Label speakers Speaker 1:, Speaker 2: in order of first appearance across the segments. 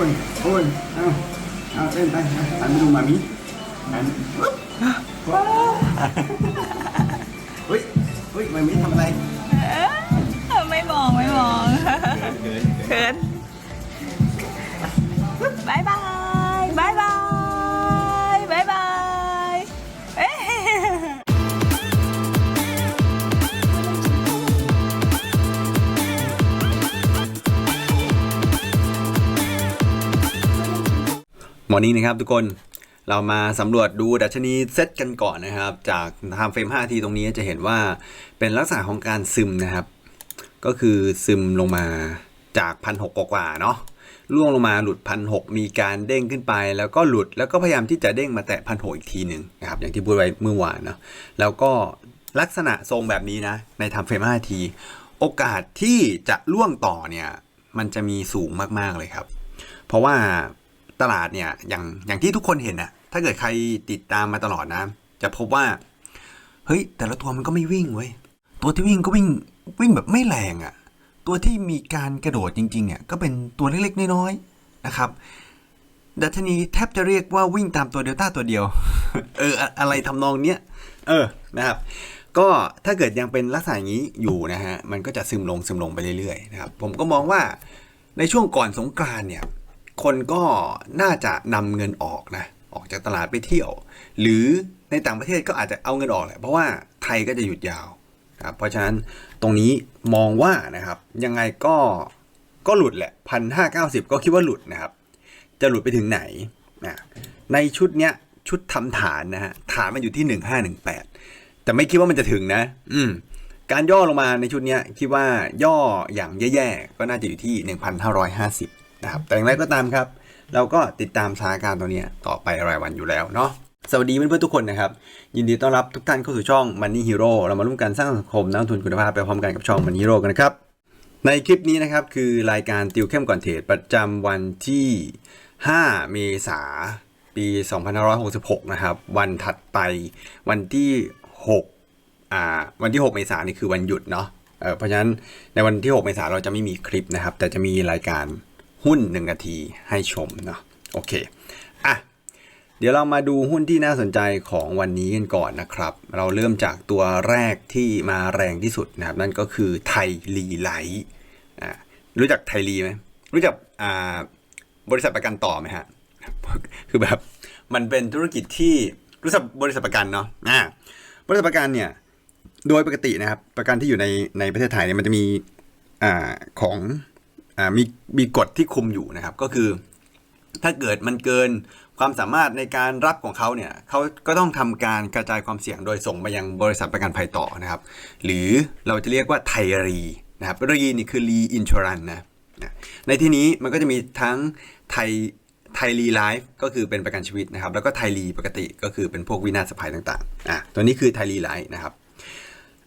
Speaker 1: อ้ยโอ้ยเอาเอาเล่นไปเอาหันไปดูมามิหันปึ๊บเฮ้ยเฮ้ยมามิทำอะไร
Speaker 2: ไม่มองไม่มอง
Speaker 1: เกิน
Speaker 2: เขินบายบาย
Speaker 1: มอร์นิ่งนะครับทุกคนเรามาสำรวจดูดัชนีเซตกันก่อนนะครับ จากไทม์เฟรม5ทีตรงนี้จะเห็นว่าเป็นลักษณะของการซึมนะครับ ก็คือซึมลงมาจากพันหกกว่าเนาะล่วงลงมาหลุดพันหกมีการเด้งขึ้นไป แล้วก็หลุดแล้วก็พยายามที่จะเด้งมาแตะพันหกอีกทีหนึ่งนะครับอย่างที่พูดไว้เมื่อวานเนาะแล้วก็ลักษณะทรงแบบนี้นะในไทม์เฟรม5ทีโอกาสที่จะล่วงต่อเนี่ยมันจะมีสูงมากๆเลยครับ เพราะว่า ตลาดเนี่ยอย่างอย่างที่ทุกคนเห็นนะถ้าเกิดใครติดตามมาตลอดนะ จะพบว่า เฮ้ย แต่ละตัวมันก็ไม่วิ่งเว้ยตัวที่วิ่งก็วิ่งวิ่งแบบไม่แรงอะ่ะ ตัวที่มีการกระโดดจริงๆเนี่ยก็เป็นตัวเล็กๆน้อยๆนะครับดัชนีแทบจะเรียกว่าวิ่งตามตัวเดลต้าตัวเดียว เออ อะไรทำนองเนี้ย เออ นะครับ ก็ถ้าเกิดยังเป็นลักษณะอย่างนี้อยู่นะฮะ มันก็จะซึมลงซึมลงไปเรื่อยๆนะครับ ผมก็มองว่าในช่วงก่อนสงกรานเนี่ย คนก็น่าจะนำเงินออกนะออกจากตลาดไปเที่ยว หรือในต่างประเทศก็อาจจะเอาเงินออกแหละเพราะว่าไทยก็จะหยุดยาวครับเพราะฉะนั้นตรงนี้มองว่านะครับยังไงก็ก็หลุดแหละพันห้าเก้าสิบก็คิดว่าหลุดนะครับ จะหลุดไปถึงไหนนะในชุดเนี้ยชุดทำฐานนะฮะฐานมันอยู่ที่หนึ่งห้าหนึ่งแปดแต่ไม่คิดว่ามันจะถึงนะ อืมการย่อลงมาในชุดเนี้ยคิดว่าย่ออย่างแย่ๆก็น่าจะอยู่ที่ 1,550 นะครับแต่อย่างไรก็ตามครับ เราก็ติดตามสถานการณ์ตัวเนี้ยต่อไปรายวันอยู่แล้วเนาะสวัสดีเพื่อนๆทุกคนนะครับ ยินดีต้อนรับทุกท่านเข้าสู่ช่อง Money Hero เรามาร่วมกันสร้างสังคมนักลงทุนคุณภาพไปพร้อมกันกับช่อง Money Hero กันนะครับ ในคลิปนี้นะครับคือรายการติวเข้มก่อนเทรดประจำวันที่ 5 เมษาปี 2566 นะครับ วันถัดไปวันที่ 6 อ่า วันที่ 6 เมษานี่คือวันหยุดเนาะเเพราะฉะนั้นในวันที่ 6 เมษาเราจะไม่มีคลิปนะครับ แต่จะมีรายการ หุ้น 1 นาทีให้ชมเนาะโอเคอะเดี๋ยวเรามาดูหุ้นที่น่าสนใจของวันนี้กันก่อนนะครับ เราเริ่มจากตัวแรกที่มาแรงที่สุดนะครับ นั่นก็คือไทยรีไลท์อ่ารู้จักไทยรีไหมรู้จักอ่าบริษัทประกันต่อไหมฮะคือแบบมันเป็นธุรกิจที่รู้จักบริษัทประกันเนาะอ่าบริษัทประกันเนี่ยโดยปกตินะครับประกันที่อยู่ในในประเทศไทยเนี่ยมันจะมีอ่าของ มีมีกฎที่คุมอยู่นะครับ ก็คือ ถ้าเกิดมันเกินความสามารถในการรับของเขาเนี่ยเขาก็ต้องทำการกระจายความเสี่ยงโดยส่งไปยังบริษัทประกันภัยต่อนะครับ หรือเราจะเรียกว่าไทรีนะครับรีนี่คือรีอินช r รันนะในที่นี้มันก็จะมีทั้งไทยไทยรีไลฟ์ก็คือเป็นประกันชีวิตนะครับ แล้วก็ไทยรีปกติก็คือเป็นพวกวินาศภัยต่างๆอะตัวนี้คือไทยรีไลฟ์นะครับ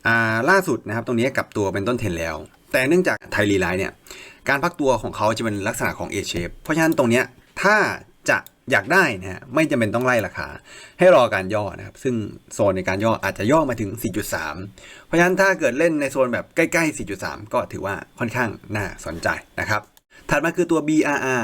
Speaker 1: อ่าล่าสุดนะครับตรงนี้กลับตัวเป็นต้นเทนแล้ว แต่เนื่องจากไทยรีไลท์เนี่ย การพักตัวของเขาจะเป็นลักษณะของ A shape เพราะฉะนั้นตรงเนี้ยถ้าจะอยากได้นะฮะไม่จำเป็นต้องไล่ราคา ให้รอการย่อนะครับ ซึ่งโซนในการย่ออาจจะย่อมาถึง 4.3 เพราะฉะนั้นถ้าเกิดเล่นในโซนแบบใกล้ๆ 4.3 ก็ถือว่าค่อนข้างน่าสนใจนะครับ ถัดมาคือตัว BRR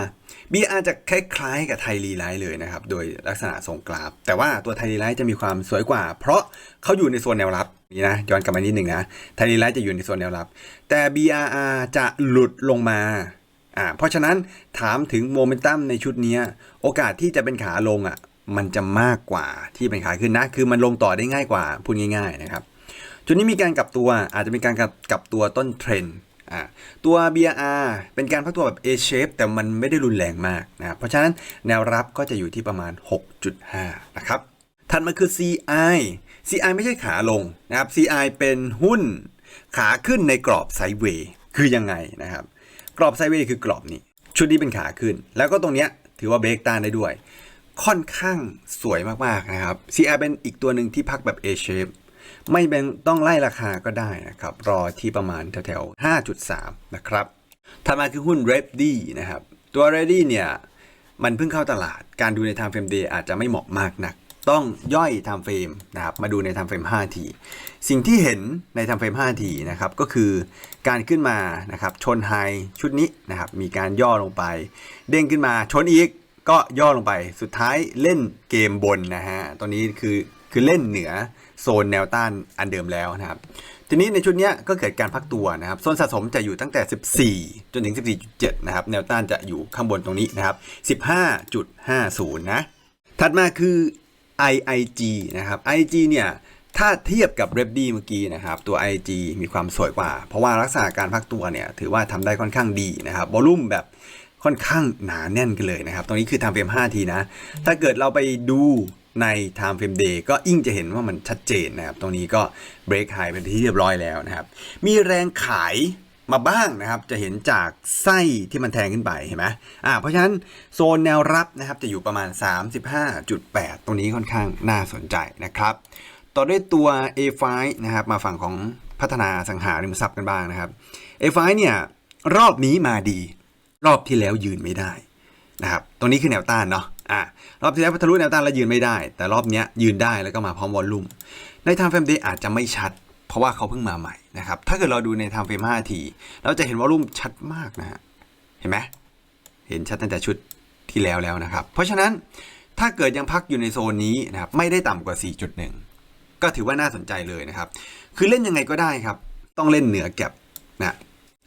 Speaker 1: BR จะคล้ายๆกับไทยรีไลท์เลยนะครับ โดยลักษณะทรงกราฟ แต่ว่าตัวไทยรีไลท์จะมีความสวยกว่า เพราะเขาอยู่ในโซนแนวรับ นี่นะย้อนกลับมานิดหนึ่งนะไทยรีไลท์จะอยู่ในโซนแนวรับ แต่ BRR จะหลุดลงมาอ่าเพราะฉะนั้นถามถึงโมเมนตัมในชุดนี้โอกาสที่จะเป็นขาลงอะมันจะมากกว่าที่เป็นขาขึ้นนะ คือมันลงต่อได้ง่ายกว่าพูดง่ายๆนะครับจุดนี้มีการกลับตัวอาจจะเป็นการกลับกลับตัวต้นเทรนด์ตัว BR เป็นการพักตัวแบบ A shape แต่มันไม่ได้รุนแรงมากนะเพราะฉะนั้นแนวรับก็จะอยู่ที่ประมาณ 6.5 นะครับ ถัดมาคือ CI CI ไม่ใช่ขาลงนะครับ CI เป็นหุ้นขาขึ้นในกรอบไซด์เวย์คือยังไงนะครับ กรอบไซด์เวย์คือกรอบนี้ ชุดนี้เป็นขาขึ้น แล้วก็ตรงเนี้ยถือว่าเบรกต้านได้ด้วย ค่อนข้างสวยมากๆนะครับ CI เป็นอีกตัวหนึ่งที่พักแบบ A shape ไม่เป็นต้องไล่ราคาก็ได้นะครับ รอที่ประมาณแถวๆ5.3 นะครับถัดมาคือหุ้น r e d d y นะครับ ตัว r e d d y เนี่ย มันเพิ่งเข้าตลาด การดูใน time frame day อาจจะไม่เหมาะมากนัก ต้องย่อยไทม์เฟรมนะครับมาดูในไทม์เฟรม5ทีสิ่งที่เห็นในไทม์เฟรม5ทีนะครับก็คือการขึ้นมานะครับชนไฮชุดนี้นะครับมีการย่อลงไป เด้งขึ้นมาชนอีกก็ย่อลงไปสุดท้ายเล่นเกมบนนะฮะตัวนี้คือคือเล่นเหนือโซนแนวต้านอันเดิมแล้วนะครับ ทีนี้ในชุดนี้ก็เกิดการพักตัวนะครับ โซนสะสมจะอยู่ตั้งแต่ 14 จนถึง 14.7 นะครับ แนวต้านจะอยู่ข้างบนตรงนี้นะครับ 15.50 นะ ถัดมาคือ IIG นะครับ IG เนี่ยถ้าเทียบกับ r e p d เมื่อกี้นะครับ ตัว IG มีความสวยกว่า เพราะว่าลักษณะการพักตัวเนี่ยถือว่าทำได้ค่อนข้างดีนะครับวอลุ่มแบบค่อนข้างหนาแน่นกันเลยนะครับ ตรงนี้คือ time frame 5ทีนะ ถ้าเกิดเราไปดูใน time frame day ก็ยิ่งจะเห็นว่ามันชัดเจนนะครับ ตรงนี้ก็ break high เป็นที่เรียบร้อยแล้วนะครับ มีแรงขาย มาบ้างนะครับจะเห็นจากไส้ที่มันแทงขึ้นไปเห็นไหมอ่าเพราะฉะนั้นโซนแนวรับนะครับจะอยู่ประมาณ 35.8 ตรงนี้ค่อนข้างน่าสนใจนะครับ ต่อด้วยตัว A5 นะครับมาฝั่งของพัฒนาสังหาริมทรัพย์กันบ้างนะครับ A5 เนี่ยรอบนี้มาดี รอบที่แล้วยืนไม่ได้นะครับตรงนี้คือแนวต้านเนาะอ่ารอบที่แล้วทะลุแนวต้านแล้วยืนไม่ได้ แต่รอบนี้ยืนได้แล้วก็มาพร้อมวอลลุ่มใน time frame day อาจจะไม่ชัด เพราะว่าเขาเพิ่งมาใหม่นะครับ ถ้าเกิดเราดูใน time frame 5ทีเราจะเห็นวอลลุ่มชัดมากนะฮะเห็นไหมเห็นชัดตั้งแต่ชุดที่แล้วแล้วนะครับ เพราะฉะนั้นถ้าเกิดยังพักอยู่ในโซนนี้นะครับไม่ได้ต่ำกว่า 4.1 ก็ถือว่าน่าสนใจเลยนะครับ คือเล่นยังไงก็ได้ครับ ต้องเล่นเหนือแก็บนะ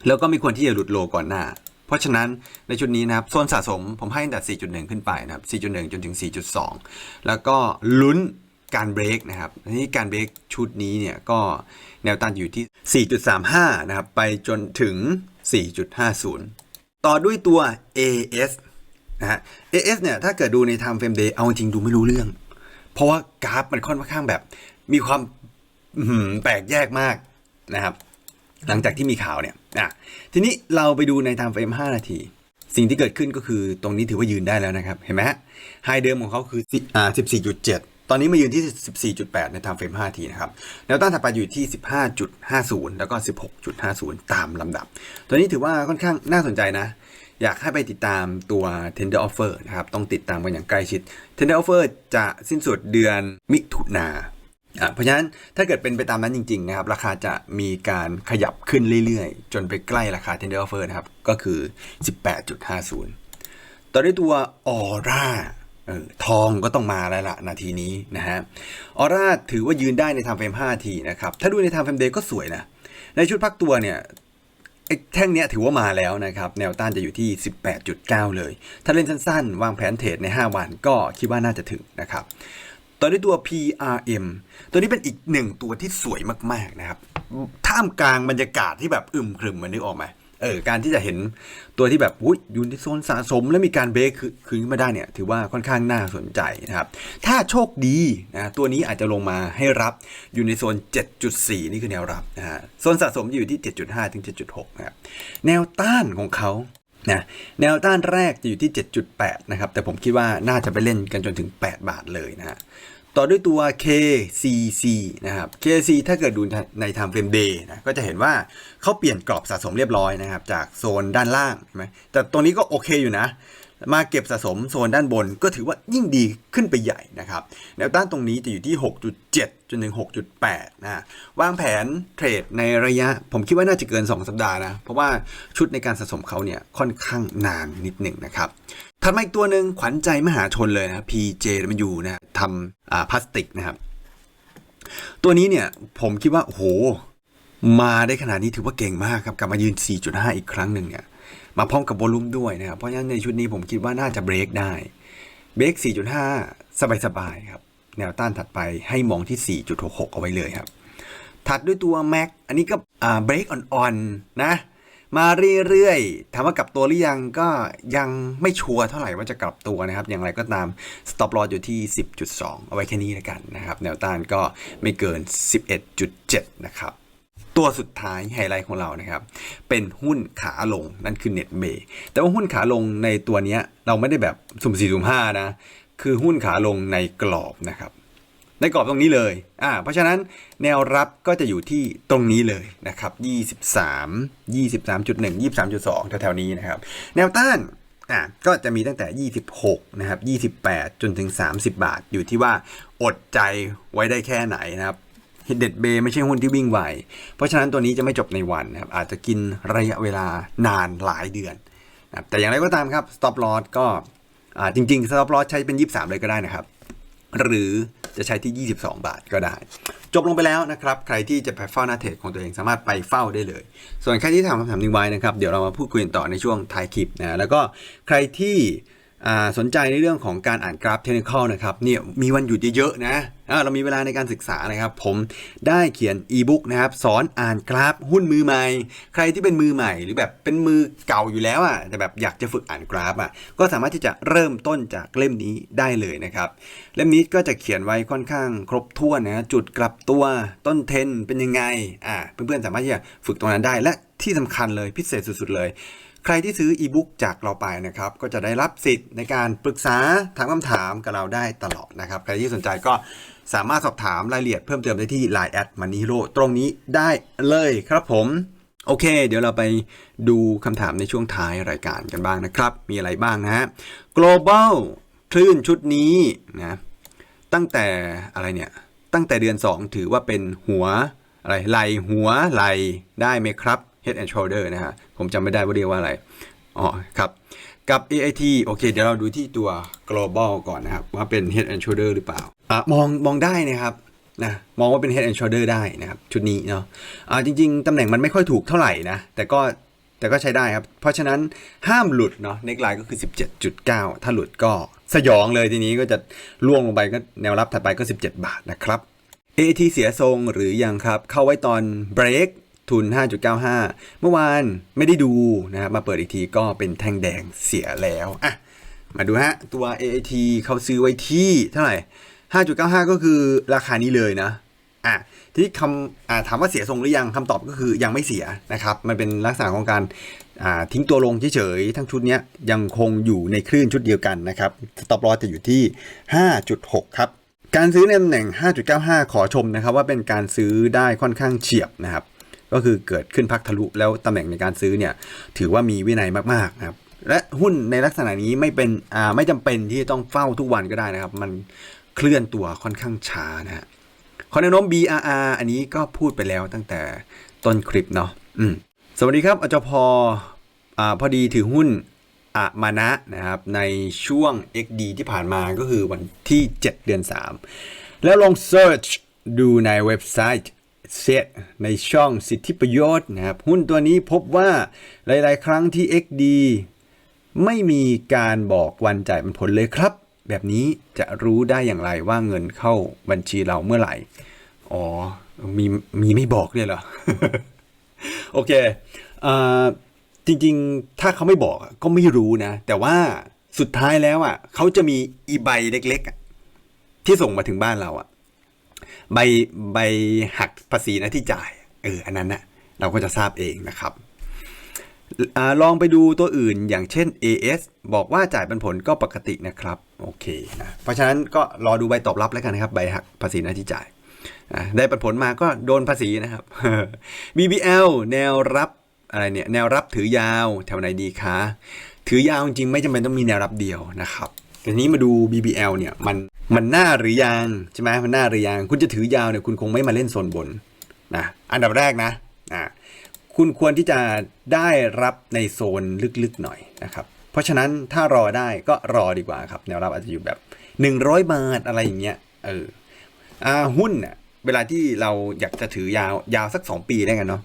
Speaker 1: แล้วก็ไม่ควรที่จะหลุดโลก่อนหน้า เพราะฉะนั้นในชุดนี้นะครับโซนสะสมผมให้ตั้งแต่4.1 ขึ้นไปนะครับ4.1 จนถึง 4.2 แล้วก็ลุ้น การเบรกนะครับนี่การเบรกชุดนี้เนี่ยก็แนวต้านอยู่ที่ 4.35 นะครับ ไปจนถึง 4.50 ต่อด้วยตัว AS นะฮะ AS เนี่ยถ้าเกิดดูใน time frame day เอาจริงดูไม่รู้เรื่อง เพราะว่ากราฟมันค่อนข้างแบบ มีความแปลกแยกมากนะครับ หลังจากที่มีข่าวเนี่ยอะทีนี้เราไปดูใน time frame 5 นาทีสิ่งที่เกิดขึ้นก็คือตรงนี้ถือว่ายืนได้แล้วนะครับ เห็นไหมฮะไฮเดิมของเขาคืออ่า14.7 อนนี้มายืนที่ 14.8 ใน time frame 5ทีนะครับ แนวต้านถัดไปอยู่ที่ 15.50 แล้วก็ 16.50 ตามลำดับ ตัวนี้ถือว่าค่อนข้างน่าสนใจนะ อยากให้ไปติดตามตัว tender offer นะครับ ต้องติดตามกันอย่างใกล้ชิด tender offer จะสิ้นสุดเดือนมิถุนาอะเพราะฉะนั้นถ้าเกิดเป็นไปตามนั้นจริงๆนะครับราคาจะมีการขยับขึ้นเรื่อยๆ จนไปใกล้ราคา tender offer นะครับ ก็คือ 18.50 ต่อด้วยตัวออร่า ทองก็ต้องมาแล้วล่ะนาทีนี้นะฮะออร่าถือว่ายืนได้ใน time frame 5ทีนะครับถ้าดูใน time frame day ก็สวยนะในชุดพักตัวเนี่ยไอ้แท่งเนี้ยถือว่ามาแล้วนะครับ แนวต้านจะอยู่ที่ 18.9 เลย ถ้าเล่นสั้นๆ วางแผนเทรดใน 5 วันก็คิดว่าน่าจะถึงนะครับตอด้วยตัว PRM ตัวนี้เป็นอีกหนึ่งตัวที่สวยมากๆนะครับ ท่ามกลางบรรยากาศที่แบบอึมครึมมันนึกออกไหม เออการที่จะเห็นตัวที่แบบอุ้ยอยู่ในโซนสะสม แล้วมีการเบรกคืนคืนขึ้นมาได้เนี่ยถือว่าค่อนข้างน่าสนใจนะครับ ถ้าโชคดีนะตัวนี้อาจจะลงมาให้รับอยู่ในโซน 7.4 นี่คือแนวรับนะฮะโซนสะสมอยู่ที่ 7.5 ถึง 7.6 นะครับแนวต้านของเขานะแนวต้านแรกจะอยู่ที่ 7.8 นะครับ แต่ผมคิดว่าน่าจะไปเล่นกันจนถึง 8 บาทเลยนะฮะ ต่อด้วยตัว KCC นะครับ KCC ถ้าเกิดดูใน time frame day นะก็จะเห็นว่าเขาเปลี่ยนกรอบสะสมเรียบร้อยนะครับ จากโซนด้านล่างใช่ไหมแต่ตรงนี้ก็โอเคอยู่นะ มาเก็บสะสมโซนด้านบนก็ถือว่ายิ่งดีขึ้นไปใหญ่นะครับแนวต้านตรงนี้จะอยู่ที่ 6.7 จนถึง 6.8 นะวางแผนเทรดในระยะ ผมคิดว่าน่าจะเกิน 2 สัปดาห์นะ เพราะว่าชุดในการสะสมเขาเนี่ยค่อนข้างนานนิดหนึ่งนะครับ ถัดมาอีกตัวหนึ่งขวัญใจมหาชนเลยนะ PJW นะทำพลาสติกนะครับ ตัวนี้เนี่ยผมคิดว่าโอ้โหมาได้ขนาดนี้ถือว่าเก่งมากครับ กลับมายืน 4.5 อีกครั้งหนึ่งเนี่ยมาพร้อมกับโวลุ่มด้วยนะครับ เพราะฉะนั้นในชุดนี้ผมคิดว่าน่าจะเบรกได้ เบรก 4.5 สบายๆครับ แนวต้านถัดไปให้มองที่ 4.66 เอาไว้เลยครับ ถัดด้วยตัว Mac อันนี้ก็เบรกอ่อนๆนะ มาเรื่อยๆถามว่ากลับตัวหรือยังก็ยังไม่ชัวร์เท่าไหร่ว่าจะกลับตัวนะครับ อย่างไรก็ตาม stop loss อยู่ที่ 10.2 เอาไว้แค่นี้แล้วกันนะครับ แนวต้านก็ไม่เกิน 11.7 นะครับตัวสุดท้ายไฮไลท์ของเรานะครับ เป็นหุ้นขาลงนั่นคือ Net b a y แต่ว่าหุ้นขาลงในตัวนี้เราไม่ได้แบบสุ่มสี่สุ่มห้านะ คือหุ้นขาลงในกรอบนะครับ ในกรอบตรงนี้เลยอ่าเพราะฉะนั้นแนวรับก็จะอยู่ที่ตรงนี้เลยนะครับ23 23.1 23.2แถวๆนี้นะครับ แนวต้านอะก็จะมีตั้งแต่ 26นะครับ28 จนถึง 30 บาท อยู่ที่ว่าอดใจไว้ได้แค่ไหนนะครับเด็ดเบไม่ใช่หุ้นที่วิ่งไว เพราะฉะนั้นตัวนี้จะไม่จบในวันนะครับ อาจจะกินระยะเวลานานหลายเดือนนะครับแต่อย่างไรก็ตามครับ stop loss ก็อ่าจริงๆ stop loss ใช้เป็น 23 เลยก็ได้นะครับ หรือ จะใช้ที่ 22 บาทก็ได้ จบลงไปแล้วนะครับ ใครที่จะไปเฝ้าหน้าเทรดของตัวเองสามารถไปเฝ้าได้เลย ส่วนใครที่ถามคำถามทิ้งไว้นะครับ เดี๋ยวเรามาพูดคุยกันต่อในช่วงท้ายคลิปนะแล้วก็ใครที่ สนใจในเรื่องของการอ่านกราฟเทคนิคนะครับเนี่ยมีวันหยุดเยอะๆนะอ่าเรามีเวลาในการศึกษานะครับ ผมได้เขียนอีบุ๊กนะครับสอนอ่านกราฟหุ้นมือใหม่ ใครที่เป็นมือใหม่ หรือแบบเป็นมือเก่าอยู่แล้วอะแต่แบบอยากจะฝึกอ่านกราฟอะก็สามารถที่จะเริ่มต้นจากเล่มนี้ได้เลยนะครับ เล่มนี้ก็จะเขียนไว้ค่อนข้างครบถ้วนนะจุดกลับตัวต้นเทนเป็นยังไงอ่าเพื่อนๆสามารถที่จะฝึกตรงนั้นได้และที่สำคัญเลยพิเศษสุด ๆ เลย ใครที่ซื้ออีบุ๊กจากเราไปนะครับ ก็จะได้รับสิทธิ์ในการปรึกษาถามคำถามกับเราได้ตลอดนะครับ ใครที่สนใจก็สามารถสอบถามรายละเอียดเพิ่มเติมได้ที่ Line แอดมันนี่โรตรงนี้ได้เลยครับผม โอเค เดี๋ยวเราไปดูคำถามในช่วงท้ายรายการกันบ้างนะครับ มีอะไรบ้างนะฮะ global คลื่นชุดนี้นะตั้งแต่อะไรเนี่ยตั้งแต่เดือน 2 ถือว่าเป็นหัวอะไรไหลหัวไหลได้ไหมครับ head and shoulder นะฮะ ผมจำไม่ได้ว่าเรียกว่าอะไร อ๋อครับ กับ AIT โอเค เดี๋ยวเราดูที่ตัว global ก่อนนะครับ ว่าเป็น head and shoulder หรือเปล่าอะมองมองได้นะครับนะมองว่าเป็น head and shoulder ได้นะครับ ชุดนี้เนาะอ่าจริง ๆ ตำแหน่งมันไม่ค่อยถูกเท่าไหร่นะ แต่ก็แต่ก็ใช้ได้ครับ เพราะฉะนั้นห้ามหลุดเนาะ neckline ก็คือ 17.9 ถ้าหลุดก็สยองเลยทีนี้ก็จะล่วงลงไปก็แนวรับถัดไปก็ 17 บาทนะครับ AT เสียทรงหรือยังครับ เข้าไว้ตอนเบรก ทุน 5.95 เมื่อวานไม่ได้ดูนะครับมาเปิดอีกทีก็เป็นแท่งแดงเสียแล้วอะมาดูฮะ ตัว AAT เขาซื้อไว้ที่เท่าไหร่ 5.95 ก็คือราคานี้เลยนะอะทีนี้คำอ่าถามว่าเสียทรงหรือยังคำตอบก็คือยังไม่เสียนะครับ มันเป็นลักษณะของการอ่าทิ้งตัวลงเฉยๆทั้งชุดนี้ยยังคงอยู่ในคลื่นชุดเดียวกันนะครับสต็อปลอสจะอยู่ที่ 5.6 ครับการซื้อในตำแหน่ง 5.95 ขอชมนะครับว่าเป็นการซื้อได้ค่อนข้างเฉียบนะครับ ก็คือเกิดขึ้นพักทะลุแล้วตำแหน่งในการซื้อเนี่ยถือว่ามีวินัยมากๆนะครับและหุ้นในลักษณะนี้ไม่เป็นอ่าไม่จำเป็นที่จะต้องเฝ้าทุกวันก็ได้นะครับ มันเคลื่อนตัวค่อนข้างช้านะฮะข้อนโน้ม BRR อันนี้ก็พูดไปแล้วตั้งแต่ต้นคลิปเนาะอืมสวัสดีครับอจพอ่าพอดีถือหุ้นอะมานะนะครับในช่วง XD ที่ผ่านมาก็คือวันที่ 7 เดือน 3 แล้วลอง Search ดูในเว็บไซต์ เซตในช่องสิทธิประโยชน์นะครับ หุ้นตัวนี้พบว่าหลาย ๆ ครั้งที่ XD ไม่มีการบอกวันจ่ายมันผลเลยครับ แบบนี้จะรู้ได้อย่างไรว่าเงินเข้าบัญชีเราเมื่อไหร่ อ๋อ มีมีไม่บอกเลยเหรอ โอเคอจริง ๆ ถ้าเขาไม่บอกก็ไม่รู้นะ แต่ว่าสุดท้ายแล้วอะเขาจะมีอีใบเล็ก ๆ ที่ส่งมาถึงบ้านเราอะ ใบใบหักภาษีนะที่จ่ายเอออันนั้นน่ะเราก็จะทราบเองนะครับอลองไปดูตัวอื่นอย่างเช่น AS บอกว่าจ่ายปันผลก็ปกตินะครับโอเคนะเพราะฉะนั้นก็รอดูใบตอบรับแล้วกันนะครับใบหักภาษีหน้าที่จ่ายได้ปันผลมาก็โดนภาษีนะครับ BBL แนวรับอะไรเนี่ยแนวรับถือยาวแถวไหนดีคะถือยาวจริงไม่จำเป็นต้องมีแนวรับเดียวนะครับ ทีนี้มาดู BBL เนี่ยมันมันหน้าหรือยังใช่ไหมมันหน้าหรือยังคุณจะถือยาวเนี่ยคุณคงไม่มาเล่นโซนบนนะอันดับแรกนะอ่าคุณควรที่จะได้รับในโซนลึกๆหน่อยนะครับ เพราะฉะนั้นถ้ารอได้ก็รอดีกว่าครับแนวรับอาจจะอยู่แบบ 100 บาทอะไรอย่างเงี้ยเอออ่าหุ้นเนี่ยเวลาที่เราอยากจะถือยาวยาวสัก 2 ปีได้กันเนาะ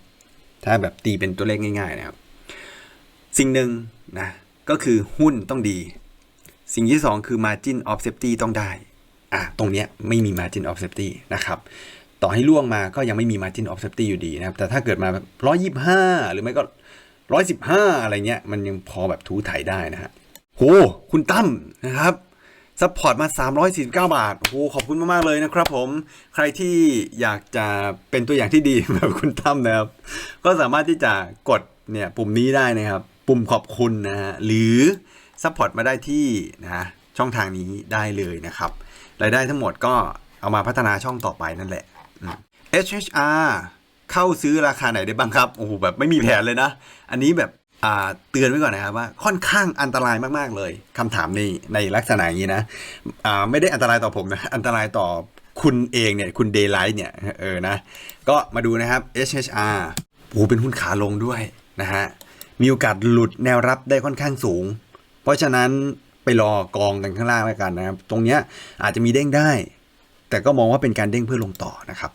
Speaker 1: ถ้าแบบตีเป็นตัวเลขง่าย ๆ นะครับ สิ่งหนึ่งนะก็คือหุ้นต้องดี สิ่งที่ 2 คือ margin of safety ต้องได้อะตรงเนี้ยไม่มี margin of safety นะครับต่อให้ล่วงมาก็ยังไม่มี margin of safety อยู่ดีนะครับ แต่ถ้าเกิดมาแบบร้อยยี่ห้าหรือไม่ก็ร้อยสิบห้าอะไรเงี้ย มันยังพอแบบถูถ่ายได้นะฮะโห คุณตั้มนะครับซัพพอร์ตมา 349 บาทโหขอบคุณมาก ๆ เลยนะครับผม ใครที่อยากจะเป็นตัวอย่างที่ดีแบบคุณตั้มนะครับ ก็สามารถที่จะกดเนี่ยปุ่มนี้ได้นะครับ ปุ่มขอบคุณนะฮะหรือ ซัพพอร์ตมาได้ที่นะช่องทางนี้ได้เลยนะครับ รายได้ทั้งหมดก็เอามาพัฒนาช่องต่อไปนั่นแหละ HHR เข้าซื้อราคาไหนได้บ้างครับ โอ้โหแบบไม่มีแผนเลยนะ อันนี้แบบอ่าเตือนไว้ก่อนนะครับว่าค่อนข้างอันตรายมากๆเลยคำถามในในลักษณะอย่างนี้นะอ่าไม่ได้อันตรายต่อผมนะ อันตรายต่อคุณเองเนี่ย คุณเดย์ไลท์เนี่ย เออนะ ก็มาดูนะครับ HHR โอ้โหเป็นหุ้นขาลงด้วยนะฮะ มีโอกาสหลุดแนวรับได้ค่อนข้างสูง เพราะฉะนั้นไปรอกองกันข้างล่างแล้วกันนะครับ ตรงเนี้ยอาจจะมีเด้งได้ แต่ก็มองว่าเป็นการเด้งเพื่อลงต่อนะครับ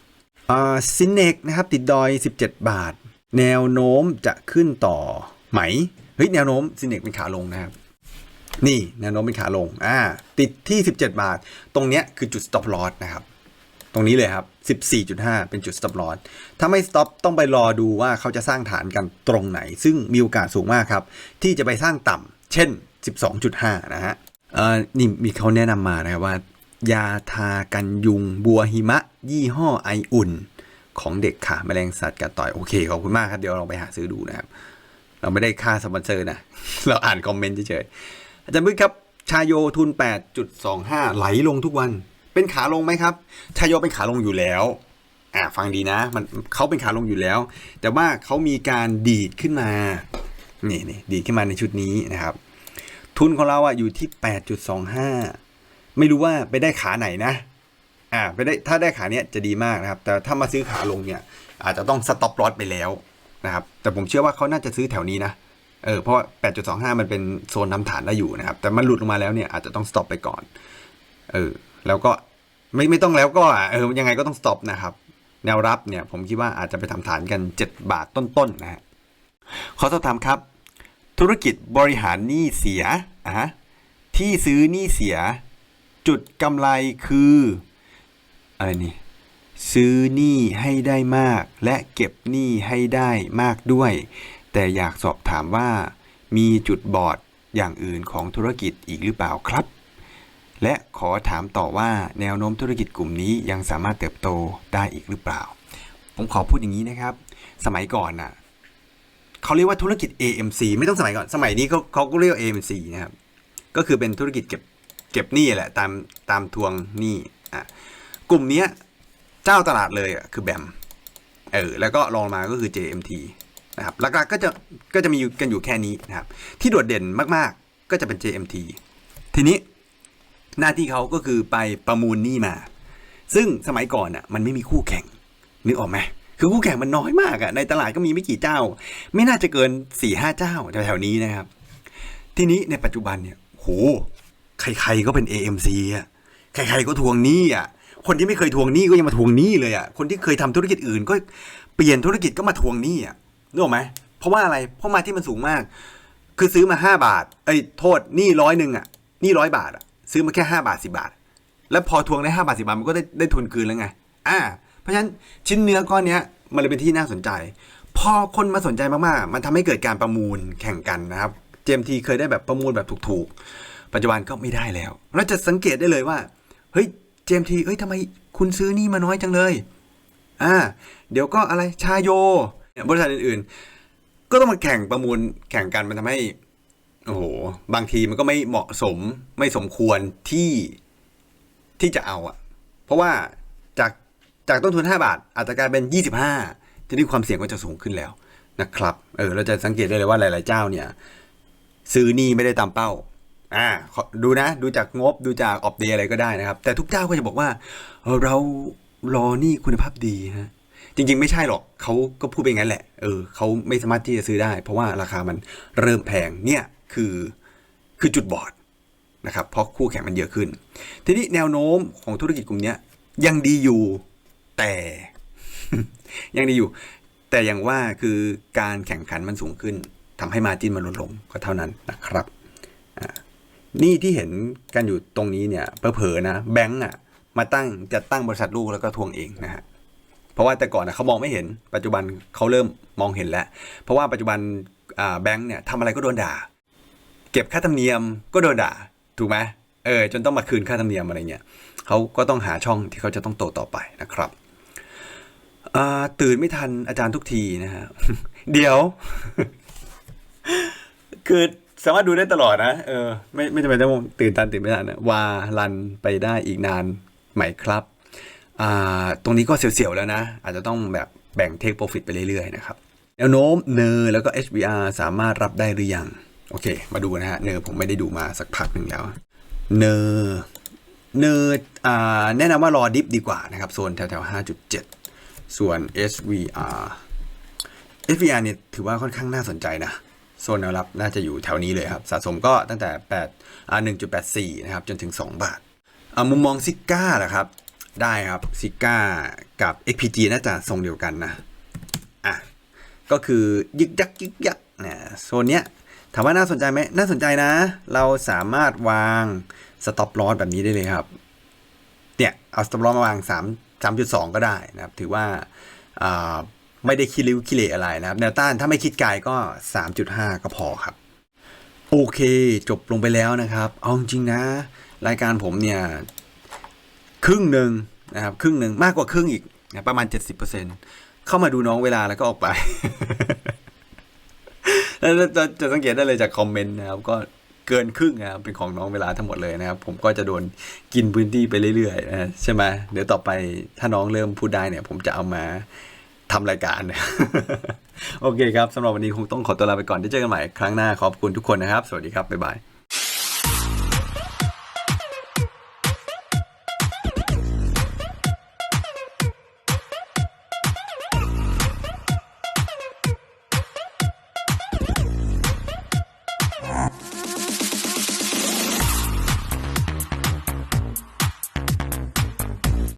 Speaker 1: ซินเนกนะครับติดดอย 17 บาท แนวโน้มจะขึ้นต่อไหมเฮ้ยแนวโน้มซินเนกเป็นขาลงนะครับ นี่แนวโน้มเป็นขาลงอ่าติดที่ 17 บาท ตรงเนี้ยคือจุด stop loss นะครับตรงนี้เลยครับ 14.5 เป็นจุด stop loss ถ้าไม่ stop ต้องไปรอดูว่าเขาจะสร้างฐานกันตรงไหน ซึ่งมีโอกาสสูงมากครับ ที่จะไปสร้างต่ำ เช่น 12.5 นะฮะเอ่อนี่มีเขาแนะนำมานะครับว่า ยาทากันยุงบัวหิมะ ยี่ห้อไออุ่น ของเด็กขาแมลงสัตว์กัดต่อย โอเค ขอบคุณมากครับ เดี๋ยวลองไปหาซื้อดูนะครับ เราไม่ได้ค่าสปอนเซอร์นะ เราอ่านคอมเมนต์เฉยๆ อาจารย์พึ่งครับ ชายโยทุน 8.25 ไหลลงทุกวัน เป็นขาลงไหมครับ ชายโยเป็นขาลงอยู่แล้วอ่าฟังดีนะ มันเขาเป็นขาลงอยู่แล้ว แต่ว่าเขามีการดีดขึ้นมา นี่นี่ดีดขึ้นมาในชุดนี้นะครับ ทุนของเราอะอยู่ที่ 8.25 ไม่รู้ว่าไปได้ขาไหนนะอ่าไปได้ถ้าได้ขาเนี้ยจะดีมากนะครับ แต่ถ้ามาซื้อขาลงเนี่ย อาจจะต้องสต็อปลอสไปแล้วนะครับแต่ผมเชื่อว่าเขาน่าจะซื้อแถวนี้นะเออเพราะว่า8.25 มันเป็นโซนทำฐานได้อยู่นะครับ แต่มันหลุดลงมาแล้วเนี่ยอาจจะต้องสต็อปไปก่อนเออแล้วก็ไม่ไม่ต้องแล้วก็เออยังไงก็ต้องสต็อปนะครับแนวรับเนี่ยผมคิดว่าอาจจะไปทำฐานกัน 7 บาทต้นๆนะฮะขอสอบถามครับ ธุรกิจบริหารหนี้เสียอะที่ซื้อหนี้เสีย จุดกำไรคืออะไรนี่ซื้อหนี้ให้ได้มาก และเก็บหนี้ให้ได้มากด้วย แต่อยากสอบถามว่า มีจุดบอดอย่างอื่นของธุรกิจอีกหรือเปล่าครับ และขอถามต่อว่าแนวโน้มธุรกิจกลุ่มนี้ยังสามารถเติบโตได้อีกหรือเปล่า ผมขอพูดอย่างนี้นะครับ สมัยก่อนน่ะ เขาเรียกว่าธุรกิจ AMC ไม่ต้องสมัยก่อนสมัยนี้เขาเขาก็เรียก AMC นะครับก็คือเป็นธุรกิจเก็บเก็บหนี้แหละตามตามทวงหนี้อะกลุ่มเนี้ยเจ้าตลาดเลยอะคือแบมเออแล้วก็รองมาก็คือ JMT นะครับหลักๆก็จะก็จะมีอยู่กันอยู่แค่นี้นะครับที่โดดเด่นมากๆก็จะเป็น JMT ทีนี้หน้าที่เขาก็คือไปประมูลหนี้มา ซึ่งสมัยก่อนอะมันไม่มีคู่แข่งนึกออกไหม คือคู่แข่งมันน้อยมากอะในตลาดก็มีไม่กี่เจ้า ไม่น่าจะเกินสี่ห้าเจ้าแถวๆนี้นะครับ ทีนี้ในปัจจุบันเนี่ยโหใครๆก็เป็น AMC อะใครๆก็ทวงหนี้อะคนที่ไม่เคยทวงหนี้ก็ยังมาทวงหนี้เลยอะคนที่เคยทำธุรกิจอื่น ก็เปลี่ยนธุรกิจก็มาทวงหนี้อะนึกออกไหมเพราะว่าอะไรเพราะมาที่มันสูงมาก คือซื้อมาห้าบาทเอ้โทษหนี้ร้อยหนึ่งอะหนี้ร้อยบาทอะซื้อมาแค่ห้าบาทสิบาท แล้วพอทวงได้ห้าบาทสิบาทมันก็ได้ได้ทุนคืนแล้วไงอ่า เพราะฉะนั้นชิ้นเนื้อก้อนนี้มันเลยเป็นที่น่าสนใจ พอคนมาสนใจมากๆ มันทำให้เกิดการประมูลแข่งกันนะครับ JMT เคยได้แบบประมูลแบบถูกๆ ปัจจุบันก็ไม่ได้แล้วเราจะสังเกตได้เลยว่าเฮ้ย JMT เฮ้ยทำไมคุณซื้อนี่มาน้อยจังเลยอ่าเดี๋ยวก็อะไรชาโยเนี่ยบริษัทอื่นๆ ก็ต้องมาแข่งประมูลแข่งกันมันทำให้โอ้โหบางทีมันก็ไม่เหมาะสมไม่สมควรที่ที่จะเอาอะเพราะว่า จากต้นทุน 5 บาท อาจจะกลายเป็น 25 ทีนี้ความเสี่ยงก็จะสูงขึ้นแล้วนะครับเออเราจะสังเกตได้เลยว่าหลาย ๆ เจ้าเนี่ย ซื้อนี่ไม่ได้ตามเป้าอ่าดูนะดูจากงบดูจากออฟเดย์อะไรก็ได้นะครับ แต่ทุกเจ้าก็จะบอกว่าเรารอนี่คุณภาพดีฮะจริง ๆ ไม่ใช่หรอกเขาก็พูดไปงั้นแหละเออเขาไม่สามารถที่จะซื้อได้ เพราะว่าราคามันเริ่มแพงเนี่ยคือคือจุดบอดนะครับเพราะคู่แข่งมันเยอะขึ้น ทีนี้แนวโน้มของธุรกิจกลุ่มนี้ยังดีอยู่ แต่ยังดีอยู่ แต่อย่างว่าคือการแข่งขันมันสูงขึ้นทำให้มาจินมันลดลงก็เท่านั้นนะครับนี่ที่เห็นกันอยู่ตรงนี้เนี่ยเผลอๆนะแบงก์อะมาตั้งจะตั้งบริษัทลูกแล้วก็ทวงเองนะฮะเพราะว่าแต่ก่อนนะเขามองไม่เห็น ปัจจุบันเขาเริ่มมองเห็นแล้ว เพราะว่าปัจจุบันแบงก์เนี่ยทำอะไรก็โดนด่า เก็บค่าธรรมเนียมก็โดนด่าถูกไหมเออจนต้องมาคืนค่าธรรมเนียมอะไรเงี้ยเขาก็ต้องหาช่องที่เขาจะต้องโตต่อไปนะครับ ตื่นไม่ทันอาจารย์ทุกทีนะฮะเดี๋ยว คือสามารถดูได้ตลอดนะเออไม่ไม่จำเป็นต้องตื่นตันตื่นไม่ทันนะวารันไปได้อีกนานไหมครับอ่าตรงนี้ก็เสียวๆแล้วนะ อาจจะต้องแบบแบ่งเทคโปรฟิตไปเรื่อยๆนะครับแนวโน้มเนอร์แล้วก็ HBR สามารถรับได้หรือยัง โอเค มาดูนะฮะเนอร์ผมไม่ได้ดูมาสักพักหนึ่งแล้ว เนอร์เนอร์อ่าแนะนำว่ารอดิฟดีกว่านะครับ โซนแถวๆ5.7 ส่วน SVR SVR เนี่ยถือว่าค่อนข้างน่าสนใจนะ โซนแนวรับน่าจะอยู่แถวนี้เลยครับ สะสมก็ตั้งแต่8อ่า1.84 นะครับ จนถึง 2 บาทอ่ามุมมองซิก้าเหรอครับ ได้ครับซิก้ากับ XPG น่าจะทรงเดียวกันนะ อะ ก็คือยึกยักยึกยักเนี่ยโซนเนี้ยถามว่าน่าสนใจไหมน่าสนใจนะ เราสามารถวางสต็อปลอสแบบนี้ได้เลยครับ เนี่ย เอาสต็อปลอสมาวาง3 3.2 ก็ได้นะครับ ถือว่าไม่ได้คิริวคิเลอะไรนะครับ แนวต้านถ้าไม่คิดไกลก็ 3.5 ก็พอครับ โอเค จบลงไปแล้วนะครับ เอาจริงนะ รายการผมเนี่ย ครึ่งหนึ่งนะครับ ครึ่งหนึ่งมากกว่าครึ่งอีกนะประมาณ 70%เข้ามาดูน้องเวลาแล้วก็ออกไปแล้วจะสังเกตได้เลยจากคอมเมนต์นะครับก็ เกินครึ่งนะครับเป็นของน้องเวลาทั้งหมดเลยนะครับ ผมก็จะโดนกินพื้นที่ไปเรื่อยๆนะใช่ไหมเดี๋ยวต่อไปถ้าน้องเริ่มพูดได้เนี่ย ผมจะเอามาทำรายการนะโอเคครับสำหรับวันนี้คงต้องขอตัวลาไปก่อนที่เจอกันใหม่ครั้งหน้าขอบคุณทุกคนนะครับ สวัสดีครับบ๊ายบาย